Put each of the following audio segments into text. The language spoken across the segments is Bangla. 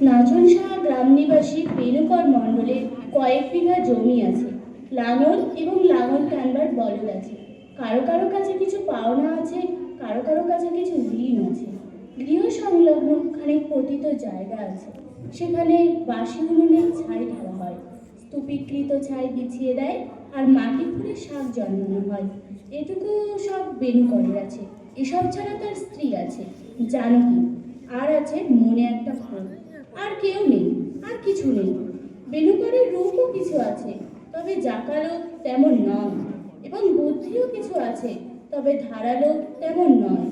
নাচনসাহা গ্রাম নিবাসী বেণুকর মণ্ডলের কয়েক বিঘা জমি আছে। লাঙল এবং লাঙল টানবার বলদ আছে। কারও কারও কাছে কিছু পাওনা আছে, কারও কারও কাছে কিছু ঋণ আছে। গৃহ সংলগ্ন খানিক পতিত জায়গা আছে। সেখানে বাসি উনুনের ছাই ঢালা হয়। স্তূপীকৃত ছাই বিছিয়ে দেয় আর মাটি খুঁড়ে শাক জন্মানো হয়। এটুকু সব বেণুকরের আছে। এসব ছাড়া তার স্ত্রী আছে। জানকী আর আছে মনে একটা ভোগ আর কেউ নেই, আর কিছু নেই। বেণুকরের রূপও কিছু আছে, তবে জাকালো তেমন নয়। এবং বুদ্ধিও কিছু আছে, তবে ধারালো তেমন নয়।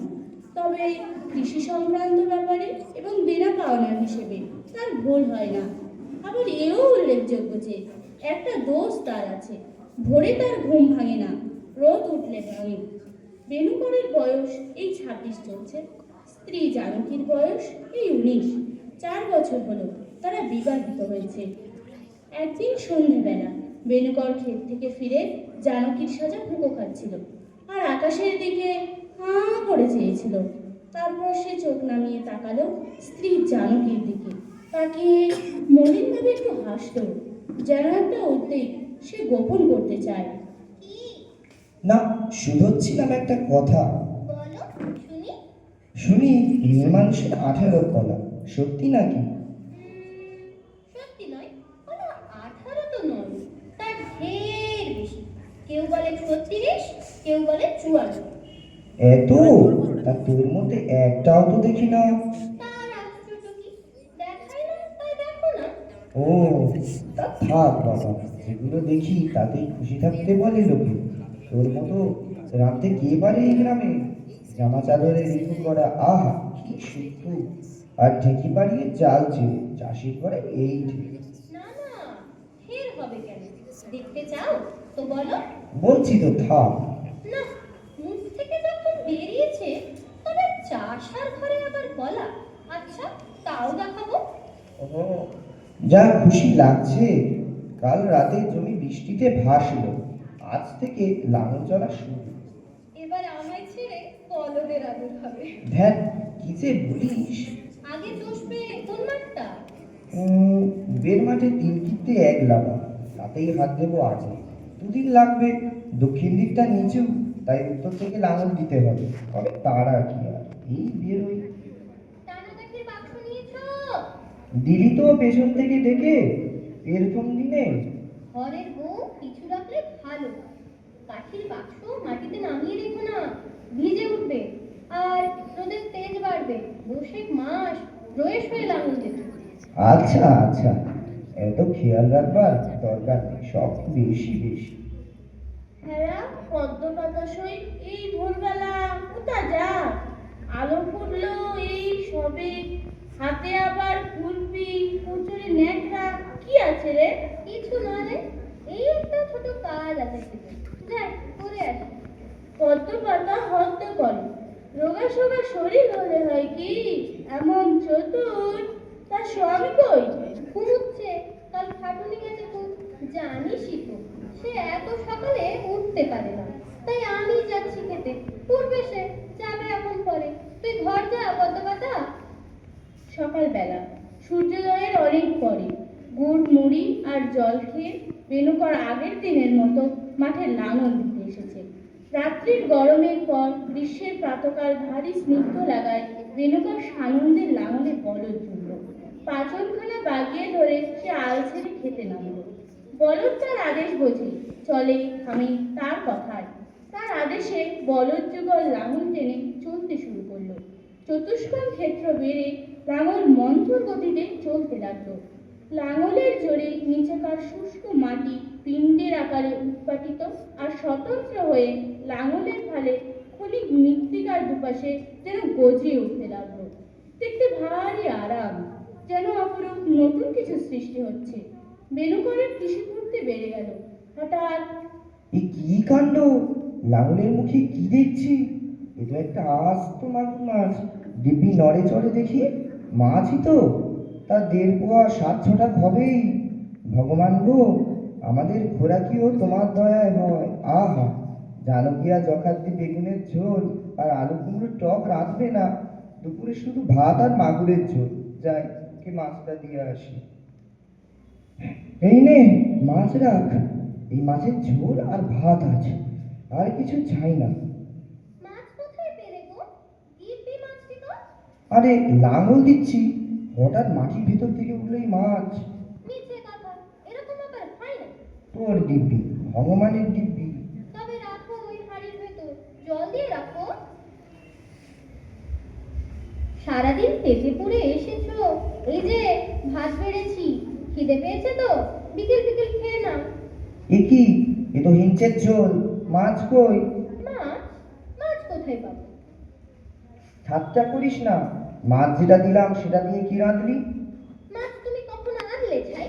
তবে কৃষি সংক্রান্ত ব্যাপারে এবং দেনা পাওনার হিসেবে তার ভুল হয় না। আবার এও উল্লেখযোগ্য যে, একটা দোষ তার আছে। ভোরে তার ঘুম ভাঙে না, রোদ উঠলে ভাঙে। বেণুকরের বয়স এই ছাব্বিশ চলছে, স্ত্রী জানকীর বয়স এই উনিশ। চার বছর হলো তারা বিবাহিত হয়েছে। একদিন সন্ধেবেলা বেণুকর ক্ষেত থেকে ফিরে জানকীর সাজা ফুকো খাচ্ছিল আর আকাশের দিকে হাঁ করে চেয়েছিল। তারপর সে চোখ নামিয়ে তাকালো স্ত্রী জানকীর দিকে। তাকিয়ে মলিনভাবে একটু হাসলো যেন একটা উদ্বেগ সে গোপন করতে চায়। না শুধোচ্ছিলাম একটা কথা। শুনি। শুনি মেয়ে মানুষের আঠেরো কলা। সত্যি নাকি? সত্যি নয় কোনো আঠারো তো নয় তার ঢের বেশি। কেউ বলে ছত্রিশ কেউ বলে চুয়ান্ন। এত? তা তোর মধ্যে একটাও তো দেখি না। দেখো ও তা থাক বাবা যেগুলো দেখি তাতেই খুশি থাকতে বলে লোকে। তোর মতো রাতে কে পারে এই গ্রামে? জামা চাদরে ঋতু করা আহা কি সুখ আর ঢেকি পাড়িয়ে চাল চেয়ে চাষি করে এই ঠিক না না ফের হবে কেন? দেখতে চাও তো বলো। বলছি তো থাক না মুখ থেকে যখন বেরিয়েছে তবে চাষার ঘরে আবার বলা। আচ্ছা তাও দেখাবো। ও, যা খুশি লাগছে। কাল রাতে জমি বৃষ্টিতে ভাসলো। আজ থেকে লাঙল চলা শুরু। এবার আমায় ছেড়ে বলদের আদর হবে। ধ্যান কি যে বলিস। বের মাঠে তিন কিনতে এক লাগা তাতেই হাত দেবো আগে দুদিন লাগবে দক্ষিণ দিকটা নিচু তাই উত্তর থেকে লাঙল দিতে হবে তবে তারা কি আর এই বাক্স নিয়েছো? দিলি তো পেছন থেকে ডেকে এরকম দিনে। ঘরের বউ পিছু রাখলে ভালো কাঠির বাক্স মাটিতে নামিয়ে রেখো না ভিজে উঠবে আর রোদের তেজ বাড়বে বসেক মাস রয়ে শুয়ে লাঙল আচ্ছা আচ্ছা। এত খেয়াল রাখবার দরকার নেই সব বেশি বেশি। হ্যাঁ পদ্ম বাতাসই এই ভোরবেলা কোথা যা আলো ফুটলো এই সবে। হাতে আবার কুলপি কচুরি ন্যাকড়া কি আছে রে? কিছু না রে। এই একটা ছোট কাজ আছে যাই করে আসি। পদ্ম পাতা হদ্দ করে। রোগা সোগা শরীর হলে হয় কি? এমন চতুর। তার স্বামী কই? ঘুমুচ্ছে। কাল খাটুনি গেছে জানিসই তো, সে এত সকালে উঠতে পারে না। তাই আমি যাচ্ছি খেতে। পূর্বে সে, যাবে এখন পরে। তুই ঘর যা পদ্মপাতা সকালবেলা, সূর্যোদয়ের অনেক পরে। গুড়, মুড়ি আর জল খেয়ে বেনুকর আগের দিনের মতো মাঠে লাঙল দিতে এসেছে। রাত্রির গরমের পর গ্রীষ্মের প্রাতকাল ভারী স্নিগ্ধ লাগায় বেনুকর সানন্দের লাঙলে বলদ জুড়ল পাচনখানা বাগিয়ে ধরে সে আল ছেড়ে খেতে নামল। বলদ তার আদেশ বোঝে, চলে থামে তার কথায়। তার আদেশে বলদ যুগল লাঙল টেনে চলতে শুরু করল। চতুষ্কোণ ক্ষেত্র বেড়ে লাঙল মন্থর গতিতে চলতে লাগল। লাঙলের জোরে নিচেকার শুষ্ক মাটি পিণ্ডের আকারে উৎপাটিত আর স্বতন্ত্র হয়ে লাঙলের ফালে ক্ষণিক মৃত্তিকার দুপাশে যেন গজিয়ে উঠতে লাগল দেখতে ভারী আরাম, যেন অপরূপ নতুন কিছু সৃষ্টি হচ্ছে। বেনুকরের কৃষি করতে বেড়ে গেল। হঠাৎ এ কি কাণ্ড? লাঙলের মুখে কি দেখছি? এটা একটা আস্ত মাগুর মাছ। দিব্যি নড়ে চড়ে দেখি মাছই তো। তা দেড় পোয়া, সাত ছটা হবেই ভগবান গো আমাদের খোরাকিও তোমার দয়ায় হয় আহা জানো কি আর যখাদ্দি বেগুনের ঝোল আর আলু কুমড়োর টক রাঁধবে না। দুপুরে শুধু ভাত আর মাগুরের ঝোল। যাই তোকে মাছটা দিয়ে আসি। এই নে মাছ রাখ। এই মাছের ঝোল আর ভাত আছে আর কিছু চাই না। আরে লাঙল দিচ্ছি। হঠাৎ মাটির ভেতর থেকে উঠল এই মাছ মিথ্যে কথা এরকম আবার হয় না তোর দিব্যি ভগবানের দিব্যি। তবে রাখো ওই হাড়ির ভেতর জল দিয়ে রাখো। সারাদিন পেটে পুড়ে এসেছ এই যে ভাত বেড়েছি খিদে পেয়েছে তো বিকেল বিকেল খেয়ে নাও। এ কি? এ তো হিংচের ঝোল মাছ কই? মাছ? মাছ কোথায় পাবো? ঠাট্টা করিস না মাছ যেটা দিলাম সেটা দিয়ে কি রাঁধলি? মাছ তুমি কখন আনলে ছাই?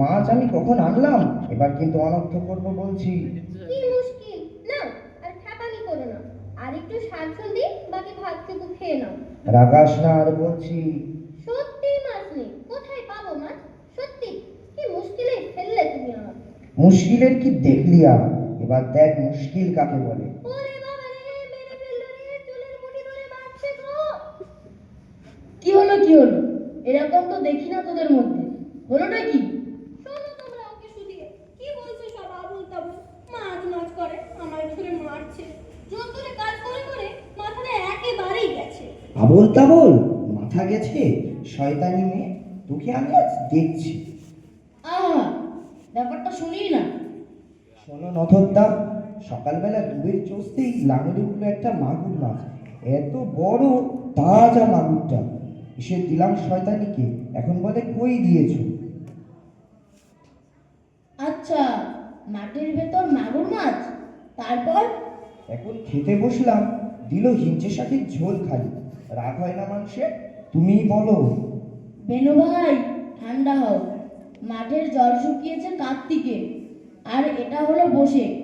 মাছ আমি কখন আনলাম? এবার কিন্তু অনর্থ করব বলছি। কি মুশকিল? নাও আর খ্যাপানি করো না। আর একটু শাক দিই বাকি ভাতটুকু খেয়ে নাও। রাগাস না আর বলছি সত্যি মাছ নেই। কোথায় পাবো মাছ? সত্যি? কি মুশকিলে ফেললে তুমি আমাকে। মুশকিলের কি দেখলি আর? এবার দেখ মুশকিল কাকে বলে। ওরে বাবা রে মেরে ফেলল রে চুলের মুঠি ধরে মারছে গো। কি হলো কি হলো? এরকম তো দেখি না তোদের মধ্যে। হলোটা কি শোনো তোমরা ওকে শুধিয়ে কি বলছে সব আবুল তাবুল মাছ মাছ করে আমায় ধরে মারছে জোর করে কাজ করে করে মাথাটা একেবারেই গেছে আবল তাবল মাথা গেছে শয়তানি মেয়ে তোকে আমি আজ দেখছি। আহা ব্যাপারটা শুনি না। শোনো নথরদা সকালবেলা ডুবের চষতেই লাঙলে উঠল একটা মাগুর মাছ। এত বড় তাজা মাগুরটা। এসে দিলাম শয়তানিকে এখন বলে কই দিয়েছ? আচ্ছা মাটির ভেতর মাগুর মাছ তারপর? এখন খেতে বসলাম দিল হিঞ্চে শাকের ঝোল খালি। রাগ হয় না মানুষের? তুমি বলো। বেনু ভাই ঠান্ডা হও। মাঠের জল শুকিয়েছে কার্তিকে আর এটা হলো বসে।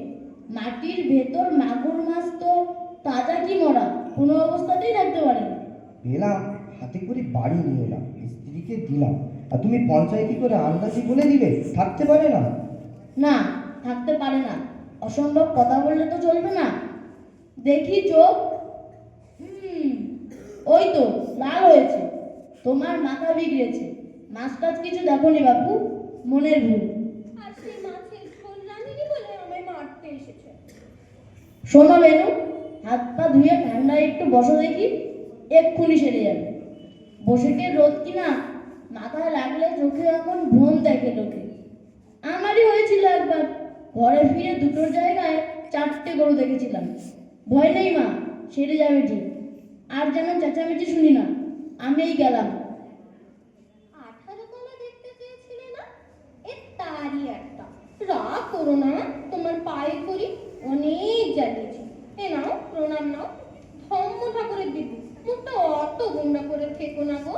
মাটির ভেতর মাগুর মাছ তো তাজা কি মরা কোনো অবস্থাতেই রাখতে পারে না। পেলাম হাতে করে বাড়ি নিয়ে এলাম স্ত্রীকে দিলাম। আর তুমি পঞ্চায়েতি করে আন্দাজি বলে দিলে? থাকতে পারে না। না থাকতে পারে না। অসম্ভব কথা বললে তো চলবে না। দেখি চোখ। ওই তো লাল হয়েছে। তোমার মাথা বিগড়েছে। মাছ টাছ কিছু দেখোনি বাপু মনের ভুল। শোনো বেনু হাত পা ধুয়ে ঠান্ডায় একটু বসো দেখি এক্ষুনি সেরে যাবে। বসে বসেকে রোদ কিনা মাথায় লাগলে চোখে এখন ভ্রম দেখে লোকে। আমারই হয়েছিল একবার ঘরে ফিরে দুটোর জায়গায় চারটে গরু দেখেছিলাম। ভয় নেই মা সেরে যাবে ঠিক। আর যেন চেঁচামেচি শুনি না। আমিই গেলাম। আঠারো তলা দেখতে চেয়েছিলে না? এ তারই একটা। রাগ করো না তোমার পায়ে করি অনেক জ্বালিয়েছি। এ নাও প্রণাম নাও। ধম্ম ঠাকুরের দিদি মুখটা অত গুন্ডা করে থেকো না গো।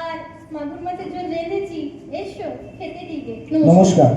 আর মাগুর মাছের জন্য রেঁধেছি এসো খেতে দিবে নমস্কার।